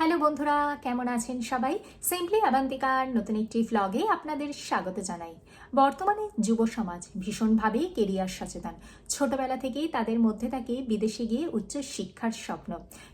Hello বন্ধুরা, কেমন আছেন সবাই? সিম্পলি আবান্তিকার নতুন একটি ভ্লগে আপনাদের স্বাগত জানাই। বর্তমানে যুব সমাজ ভীষণভাবেই কেরিয়ার সচেতন। ছোটবেলা থেকেই তাদের মধ্যে থাকে বিদেশে গিয়ে উচ্চ শিক্ষার স্বপ্ন।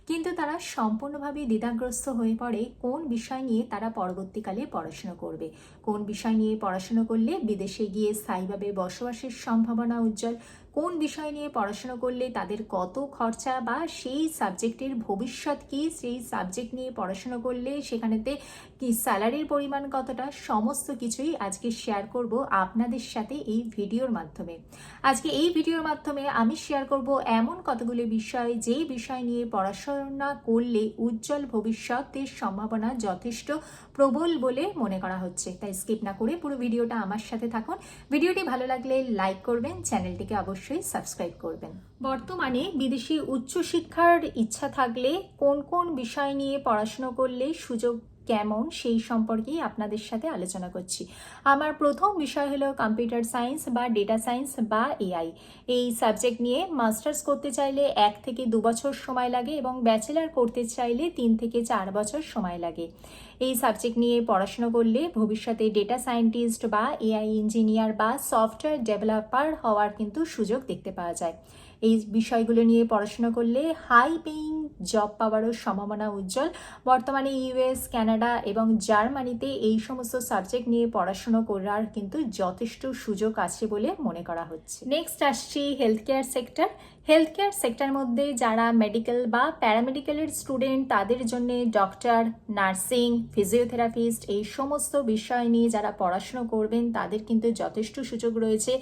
কিন্তু তারা সম্পূর্ণভাবে দ্বিধাগ্রস্ত হয়ে পড়ে কোন বিষয় নিয়ে তারা পরবর্তীকালে পড়াশুনো করবে। কোন বিষয় নিয়ে পড়াশুনো করলে বিদেশে গিয়ে স্থায়ীভাবে বসবাসের সম্ভাবনা উজ্জ্বল কোন বিষয় নিয়ে পড়াশোনা করলে তাদের কত খরচা বা সেই সাবজেক্টের ভবিষ্যৎ কি? সেই সাবজেক্ট নিয়ে পড়াশোনা করলে সেখানেতে কি স্যালারির পরিমাণ কতটা, সমস্ত কিছুই আজকে শেয়ার করব আপনাদের সাথে এই ভিডিওর মাধ্যমে। আজকে এই ভিডিওর মাধ্যমে আমি শেয়ার করব এমন কতগুলি বিষয়, যেই বিষয় নিয়ে পড়াশোনা করলে উজ্জ্বল ভবিষ্যতের সম্ভাবনা যথেষ্ট প্রবল বলে মনে করা হচ্ছে। তাই স্কিপ না করে পুরো ভিডিওটা আমার সাথে থাকুন। ভিডিওটি ভালো লাগলে লাইক করবেন, চ্যানেলটিকে অবশ্যই সাবস্ক্রাইব করবেন। বর্তমানে বিদেশি উচ্চশিক্ষার ইচ্ছা থাকলে কোন কোন বিষয় নিয়ে পড়াশোনা করলে সুযোগ কেমন সেই সম্পর্কেই আপনাদের সাথে আলোচনা করছি। আমার প্রথম বিষয় হলো কম্পিউটার সায়েন্স বা ডেটা সায়েন্স বা এআই। এই সাবজেক্ট নিয়ে মাস্টার্স করতে চাইলে এক থেকে দু বছর সময় লাগে এবং ব্যাচেলার করতে চাইলে তিন থেকে চার বছর সময় লাগে। এই সাবজেক্ট নিয়ে পড়াশোনা করলে ভবিষ্যতে ডেটা সায়েন্টিস্ট বা এআই ইঞ্জিনিয়ার বা সফটওয়্যার ডেভেলপার হওয়ার কিন্তু সুযোগ দেখতে পাওয়া যায়। এই বিষয়গুলো নিয়ে পড়াশোনা করলে হাই পেইং জব পাওয়ারও সম্ভাবনা উজ্জ্বল। বর্তমানে ইউএস কানাডা এবং জার্মানিতে এই সমস্ত সাবজেক্ট নিয়ে পড়াশোনা করার কিন্তু যথেষ্ট সুযোগ আছে বলে মনে করা হচ্ছে। নেক্সট আসছি health care sector health care sector মধ্যে যারা মেডিকেল বা প্যারামেডিক্যালের স্টুডেন্ট তাদের জন্য ডক্টর নার্সিং ফিজিওথেরাপিস্ট এই সমস্ত বিষয় নিয়ে যারা পড়াশুনো করবেন, তাদের কিন্তু যথেষ্ট সুযোগ রয়েছে।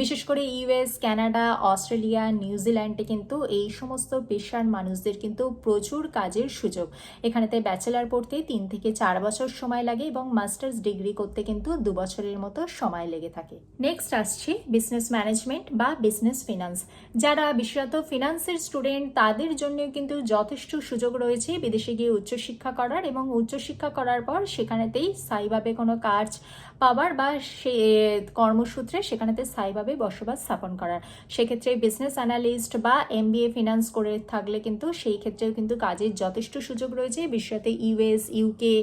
বিশেষ করে ইউএস কানাডা অস্ট্রেলিয়া নিউজিল্যান্ডে কিন্তু এই সমস্ত পেশার মানুষদের কিন্তু প্রচুর কাজের সুযোগ। এখানেতে ব্যাচেলার পড়তে তিন থেকে চার বছর সময় লাগে এবং মাস্টার্স ডিগ্রি করতে কিন্তু দু বছরের মতো সময় লেগে থাকে। নেক্সট আসছি বিজনেস ম্যানেজমেন্ট বা বিজনেস ফিনান্স যারা বিশেষত ফিনান্সের স্টুডেন্ট তাদের জন্য কিন্তু যথেষ্ট সুযোগ রয়েছে বিদেশে গিয়ে উচ্চশিক্ষা করার এবং উচ্চশিক্ষা করার পর সেখানেতেই স্থায়ীভাবে কোনো কাজ পাবার বা সে কর্মসূত্রে সেখানেতে স্থায়ীভাবে বসবাস স্থাপন করার। সেক্ষেত্রে বিজনেস অ্যানালিস্ট বা এম ফিনান্স করে থাকলে কিন্তু সেই ক্ষেত্রেও কিন্তু কাজের যথেষ্ট সুযোগ রয়েছে। বিশ্বতে ইউএস ইউকে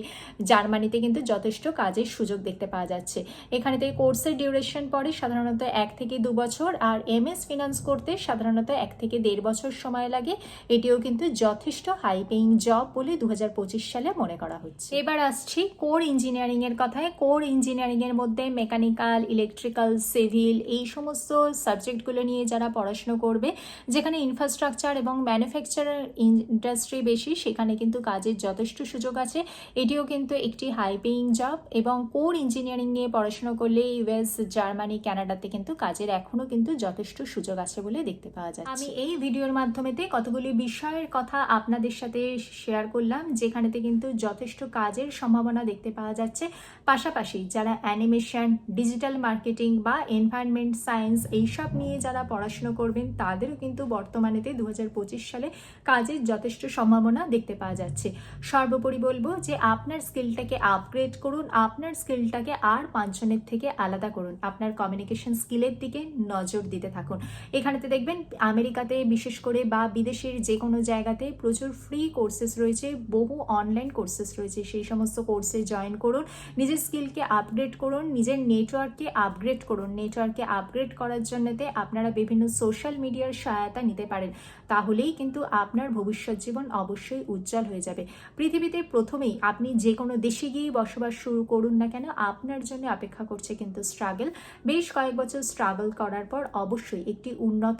জার্মানিতে কিন্তু যথেষ্ট কাজের সুযোগ দেখতে পাওয়া যাচ্ছে। এখানেতে কোর্সের ডিউরেশন পড়ে সাধারণত এক থেকে দু বছর আর এম এস ফিনান্স করতে সাধারণত এক থেকে দেড় বছর সময় লাগে। এটিও কিন্তু যথেষ্ট হাই পেইং জব বলে দু হাজার পঁচিশ সালে মনে করা হচ্ছে। এবার আসছি কোর ইঞ্জিনিয়ারিং এর কথায়। কোর ইঞ্জিনিয়ারিং এর মধ্যে মেকানিক্যাল ইলেকট্রিক্যাল সিভিল এই সমস্ত সাবজেক্টগুলো নিয়ে যারা পড়াশুনো করবে, যেখানে ইনফ্রাস্ট্রাকচার এবং ম্যানুফ্যাকচারার ইন্ডাস্ট্রি বেশি, সেখানে কিন্তু কাজের যথেষ্ট সুযোগ আছে। এটিও কিন্তু একটি হাই পেইং জব এবং কোর ইঞ্জিনিয়ারিং নিয়ে পড়াশোনা করলে ইউএস জার্মানি কানাডাতে কিন্তু কাজের এখনও কিন্তু যথেষ্ট সুযোগ আছে বলে দেখতে পাওয়া যায় আমি এই ভিডিওর মাধ্যমেতে কতগুলি বিষয়ের কথা আপনাদের সাথে শেয়ার করলাম যেখানেতে কিন্তু যথেষ্ট কাজের সম্ভাবনা দেখতে পাওয়া যাচ্ছে। পাশাপাশি যারা অ্যানিমেশন ডিজিটাল মার্কেটিং বা এনভায়রনমেন্ট সায়েন্স এইসব নিয়ে যারা পড়াশুনো করবেন তাদেরও কিন্তু বর্তমানেতে দু হাজার পঁচিশ সালে কাজের যথেষ্ট সম্ভাবনা দেখতে পাওয়া যাচ্ছে। সর্বোপরি বলব যে আপনার স্কিলটাকে আপগ্রেড করুন আপনার স্কিলটাকে আর পাঁচজনের থেকে আলাদা করুন। আপনার কমিউনিকেশন স্কিলের দিকে নজর দিতে থাকুন। এখানেতে দেখবেন আমেরিকাতে, বিশেষ করে বা বিদেশের যে কোনো জায়গাতে প্রচুর ফ্রি কোর্সেস রয়েছে, বহু অনলাইন কোর্সেস রয়েছে। সেই সমস্ত কোর্সে জয়েন করুন, নিজের স্কিলকে আপগ্রেড করুন, নিজের নেটওয়ার্ককে আপগ্রেড করুন। নেটওয়ার্ককে আপগ্রেড করার জন্যতে আপনারা বিভিন্ন সোশ্যাল মিডিয়ার সহায়তা নিতে পারেন। তাহলেই কিন্তু আপনার ভবিষ্যৎ জীবন অবশ্যই উজ্জ্বল হয়ে যাবে। পৃথিবীতে প্রথমেই আপনি যে কোনো দেশে গিয়েই বসবাস শুরু করুন না কেন, আপনার জন্য অপেক্ষা করছে কিন্তু স্ট্রাগল বেশ কয়েক বছর স্ট্রাগল করার পর অবশ্যই একটি উন্নত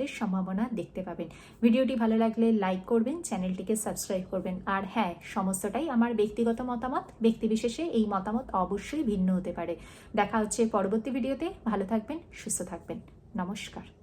ভবিষ্যতের সম্ভাবনা দেখতে পাবেন। ভিডিওটি ভালো লাগলে লাইক করবেন, চ্যানেলটিকে সাবস্ক্রাইব করবেন। আর হ্যাঁ সমস্তটাই আমার ব্যক্তিগত মতামত। ব্যক্তিবিশেষে এই মতামত অবশ্যই ভিন্ন হতে পারে। দেখা হচ্ছে পরবর্তী ভিডিওতে। ভালো থাকবেন, সুস্থ থাকবেন। নমস্কার।